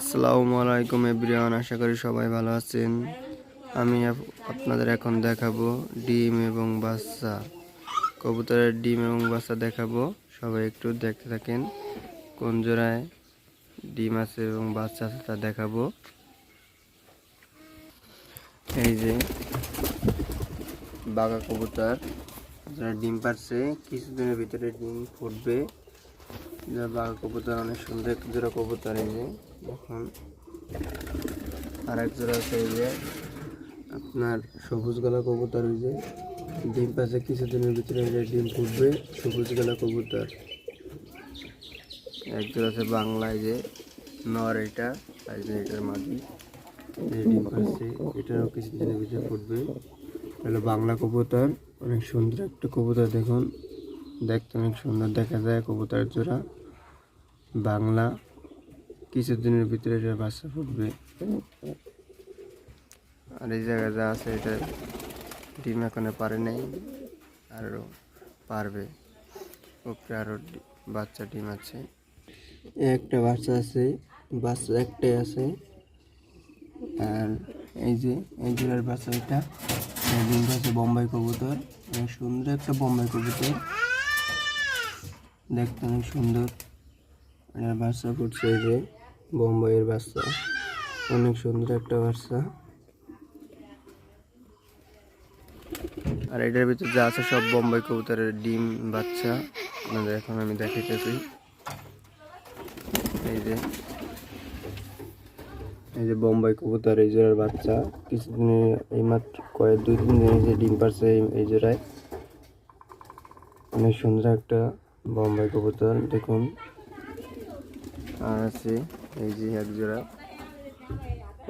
আসসালামু আলাইকুম এভরিওয়ান, আশা করি সবাই ভালো আছেন। আমি আপ- আপনাদের এখন দেখাবো ডিম এবং বাচ্চা। কবুতরের ডিম এবং বাচ্চা দেখাবো। সবাই একটু দেখতে থাকেন। কোন জোড়ায় ডিম আছে এবং বাচ্চা আছে তা দেখাবো। এই যে বাঘা কবুতর, যারা ডিম পারছে, কিছুদিনের ভিতরে ডিম ফুটবে। বাঘা কবুতর অনেক সুন্দর এক জোড়া কবুতর এই যে এখন আর এক জোড়া আছে এই যে। আপনার সবুজ গলা কবুতর এই যে, ডিম পাশে কিছুদিনের ভিতরে এই যে ডিম ফুটবে, সবুজ গলা কবুতর। এক জোড়া আছে বাংলায় যে, নর এটা, আর যে এটার এই ডিম পাশে এটারও কিছুদিনের ভিতরে ফুটবে। হলো বাংলা কবুতর, অনেক সুন্দর একটা কবুতর, দেখুন। দেখতে অনেক সুন্দর। দেখা যায় কবুতার জোড়া। বাংলা। কিছুদিনের ভিতরে এটা বাচ্চা ফুটবে। আর এই জায়গায় যা আছে, এটা ডিম এখনও পারে নাই, আরও পারবে। উপরে আরও বাচ্চা ডিম আছে। একটা বাচ্চা আছে, বাচ্চা একটাই আছে। আর এই যে, এই জোড়ার বাচ্চা এটা। ডিমটা হচ্ছে বোম্বাই কবুতর। সুন্দর একটা বোম্বাই কবুতর। দেখতে অনেক সুন্দর। এটার বাচ্চা ফুটছে এই যে বোম্বাইয়ের বাচ্চা অনেক সুন্দর একটা বাচ্চা আর এটার ভিতর যা আছে সব বোম্বাই কবুতরের ডিম, বাচ্চা। আপনাদের এখন আমি দেখাইতেছি। এই যে এই যে বোম্বাই কবুতর, এই জোড়ার বাচ্চা। কিছুদিনে এই মাত্র কয়েক, দুই, তিন দিনে যে ডিম পারছে এই জোড়ায়। অনেক সুন্দর একটা বোম্বাই কবুতর, দেখুন। আর আছে, এই যে এক জোড়া।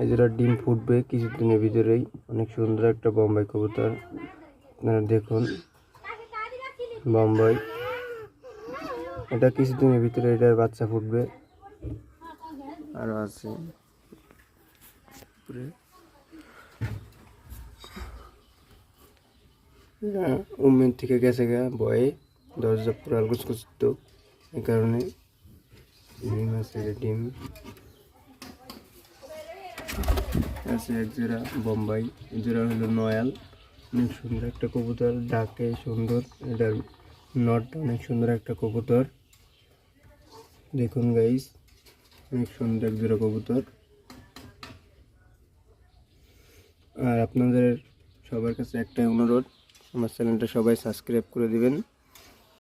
এই জোড়া ডিম ফুটবে কিছুদিনের ভিতরেই। অনেক সুন্দর একটা বোম্বাই কবুতর। আপনারা দেখুন, বোম্বাই। এটা কিছুদিনের ভিতরে এটার বাচ্চা ফুটবে। আরও আছে। উপরে। উমেন থেকে গেছে গা, বয়ে। দরজা পুরো আলগুস করতো এই কারণে ডিম আছে ডিম। আছে এক জোড়া বোম্বাই জোড়া হলো নয়াল, অনেক সুন্দর একটা কবুতর, ডাকে সুন্দর, এটার নটটা অনেক সুন্দর একটা কবুতর। দেখুন গাইস অনেক সুন্দর এক জোড়া কবুতর। আর আপনাদের সবার কাছে একটাই অনুরোধ, আমার চ্যানেলটা সবাই সাবস্ক্রাইব করে দিবেন।